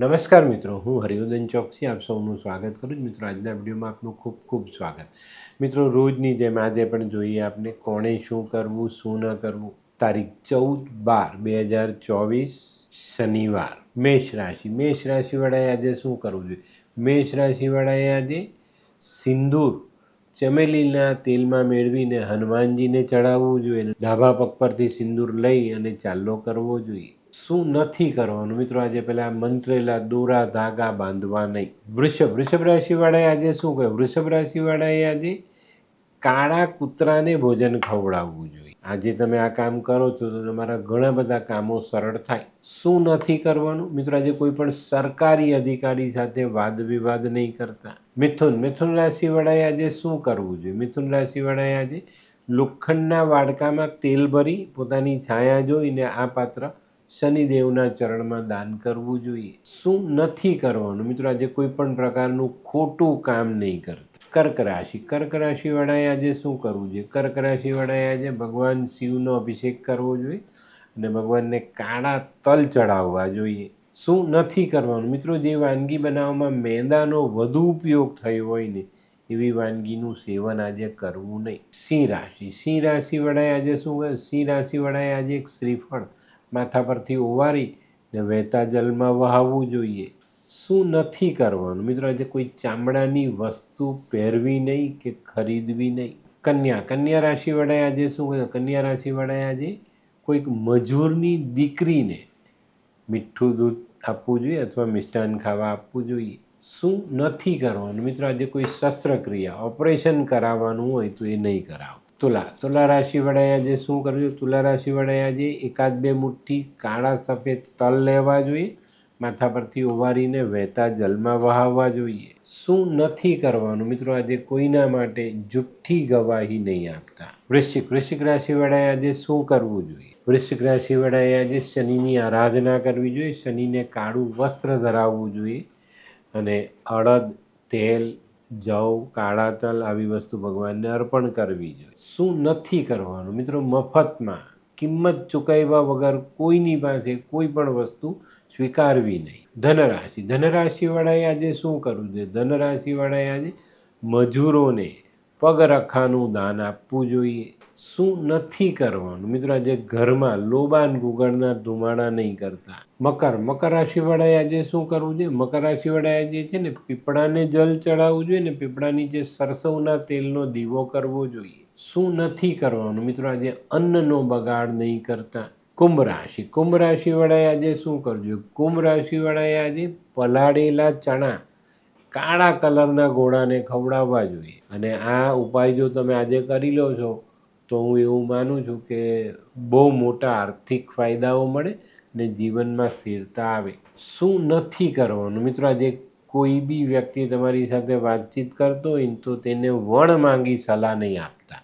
નમસ્કાર મિત્રો, હું હરિવર્ધન ચોકસી, આપ સૌનું સ્વાગત કરું છું. મિત્રો, આજના વિડીયોમાં આપનું ખૂબ ખૂબ સ્વાગત. મિત્રો, રોજની જેમ આજે પણ જોઈએ આપણે કોણે શું કરવું, શું ન કરવું? તારીખ ચૌદ બાર બે હજાર ચોવીસ શનિવાર, મેષ રાશિ. મેષ રાશિવાળાએ આજે શું કરવું જોઈએ? મેષ રાશિવાળાએ આજે સિંદૂર ચમેલીના તેલમાં મેળવીને હનુમાનજીને ચડાવવું જોઈએ. અને પગ પરથી સિંદૂર લઈ અને ચાલો કરવો જોઈએ. શું નથી કરવાનું? મિત્રો, આજે પેલા મંત્રેલા દોરા ધાગા બાંધવા નહીં. વૃષભ વૃષભ રાશિવાળાએ આજે શું કહ્યું? વૃષભ રાશિવાળાએ આજે કાળા કૂતરાને ભોજન ખવડાવવું જોઈએ. આજે તમે આ કામ કરો છો તો તમારા ઘણા બધા કામો સરળ થાય. શું નથી કરવાનું? મિત્રો, આજે કોઈ પણ સરકારી અધિકારી સાથે વાદ વિવાદ નહીં કરતા. મિથુન મિથુન રાશિવાળાએ આજે શું કરવું જોઈએ? મિથુન રાશિવાળાએ આજે લોખંડના વાડકામાં તેલ ભરી પોતાની છાયા જોઈને આ પાત્ર શનિદેવના ચરણમાં દાન કરવું જોઈએ. શું નથી કરવાનું? મિત્રો, આજે કોઈ પણ પ્રકારનું ખોટું કામ નહીં કરતા. કર્ક રાશિ. કર્ક રાશિવાળાએ આજે શું કરવું જોઈએ? કર્ક રાશિવાળાએ આજે ભગવાન શિવનો અભિષેક કરવો જોઈએ અને ભગવાનને કાળા તલ ચડાવવા જોઈએ. શું નથી કરવાનું? મિત્રો, જે વાનગી બનાવવામાં મેંદાનો વધુ ઉપયોગ થયો હોય ને, એવી વાનગીનું સેવન આજે કરવું નહીં. સિંહ રાશિ. સિંહ રાશિવાળાએ આજે શું કરે સિંહ રાશિવાળાએ આજે એક શ્રીફળ માથા પરથી ઓવારી ને વહેતા જલમાં વહાવવું જોઈએ. શું નથી કરવાનું? મિત્રો, આજે કોઈ ચામડાની વસ્તુ પહેરવી નહીં કે ખરીદવી નહીં? કન્યા કન્યા રાશિવાળાએ આજે શું કરે કન્યા રાશિવાળાએ આજે કોઈક મજૂરની દીકરીને મીઠું દૂધ આપવું જોઈએ અથવા મિષ્ટાન ખાવા આપવું જોઈએ. શું નથી કરવાનું? મિત્રો, આજે કોઈ શસ્ત્રક્રિયા, ઓપરેશન કરાવવાનું હોય તો એ નહીં કરાવો તુલા. તુલા રાશિવાળાએ આજે શું કરવું જોઈએ તુલા રાશિવાળાએ આજે એકાદ બે મુઠ્ઠી કાળા સફેદ તલ લેવા જોઈએ. માથા પરથી ઉવારીને વહેતા જલમાં વહાવવા જોઈએ. શું નથી કરવાનું? મિત્રો, આજે કોઈના માટે જુઠ્ઠી ગવાહી નહીં આપતા. વૃશ્ચિક વૃશ્ચિક રાશિવાળાએ આજે શું કરવું જોઈએ? વૃશ્ચિક રાશિવાળાએ આજે શનિની આરાધના કરવી જોઈએ. શનિને કાળું વસ્ત્ર ધરાવવું જોઈએ અને અડદ, તેલ જવ કાળા તલ આવી વસ્તુ ભગવાનને અર્પણ કરવી જોઈએ. શું નથી કરવાનું? મિત્રો, મફતમાં કિંમત ચૂકવ્યા વગર કોઈની પાસે કોઈ પણ વસ્તુ સ્વીકારવી નહીં. ધનરાશિ. ધનરાશિવાળાએ આજે શું કરવું જોઈએ ધનરાશિવાળાએ આજે મજૂરોને પગરખાનું દાન આપવું જોઈએ. શું નથી કરવાનું? મિત્રો, આજે ઘરમાં લોબાન ગુગળના ધુમાડા નહીં કરતા. મકર મકર રાશિવાળાએ આજે શું કરવું જોઈએ? મકર રાશિવાળાએ આજે છે ને પીપળાને જલ ચડાવવું જોઈએ ને પીપળાની જે સરસવના તેલનો દીવો કરવો જોઈએ. શું નથી કરવાનું? મિત્રો, આજે અન્નનો બગાડ નહીં કરતા. કુંભ રાશિ, કુંભ રાશિવાળાએ આજે શું કરવું જોઈએ? કુંભ રાશિવાળાએ આજે પલાળેલા ચણા કાળા કલરના ઘોડાને ખવડાવવા જોઈએ. અને આ ઉપાય જો તમે આજે કરી લો છો તો હું એવું માનું છું કે બહુ મોટા આર્થિક ફાયદાઓ મળે ને જીવનમાં સ્થિરતા આવે. શું નથી કરવાનું? મિત્રો, આજે કોઈ બી વ્યક્તિ તમારી સાથે વાતચીત કરતો હોય તો તેને વણ માંગી સલાહ નહીં આપતા.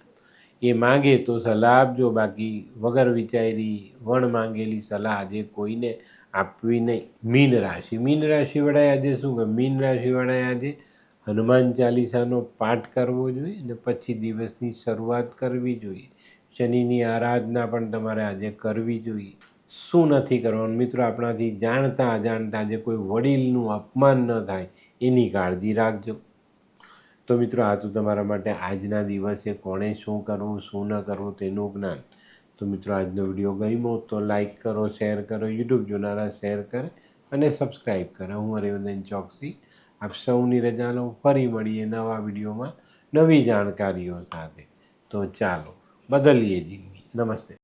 એ માગે તો સલાહ આપજો, બાકી વગર વિચારી વણ માંગેલી સલાહ આજે કોઈને આપવી નહીં. મીન રાશિ. મીન રાશિવાળાએ આજે શું કહે મીન રાશિવાળાએ આજે હનુમાન ચાલીસાનો પાઠ કરવો જોઈએ અને પછી દિવસની શરૂઆત કરવી જોઈએ. શનિની આરાધના પણ તમારે આજે કરવી જોઈએ. શું નથી કરવાનું? મિત્રો, આપણાથી જાણતા અજાણતા આજે કોઈ વડીલનું અપમાન ન થાય, એની કાળજી રાખજો. તો મિત્રો, આ તો તમારા માટે આજના દિવસે કોણે શું કરવું, શું ન કરવું તેનું જ્ઞાન. તો મિત્રો, આજનો વીડિયો ગમ્યો તો લાઇક કરો, શેર કરો, યુટ્યુબ જોનારા શેર કરે અને સબસ્ક્રાઈબ કરે. હું હરિવર્ધન ચોકસી આપ સૌની રજા લો ફરી મળીએ નવા વિડીયોમાં નવી જાણકારીઓ સાથે. તો ચાલો, બદલીએ જિંદગી. નમસ્તે.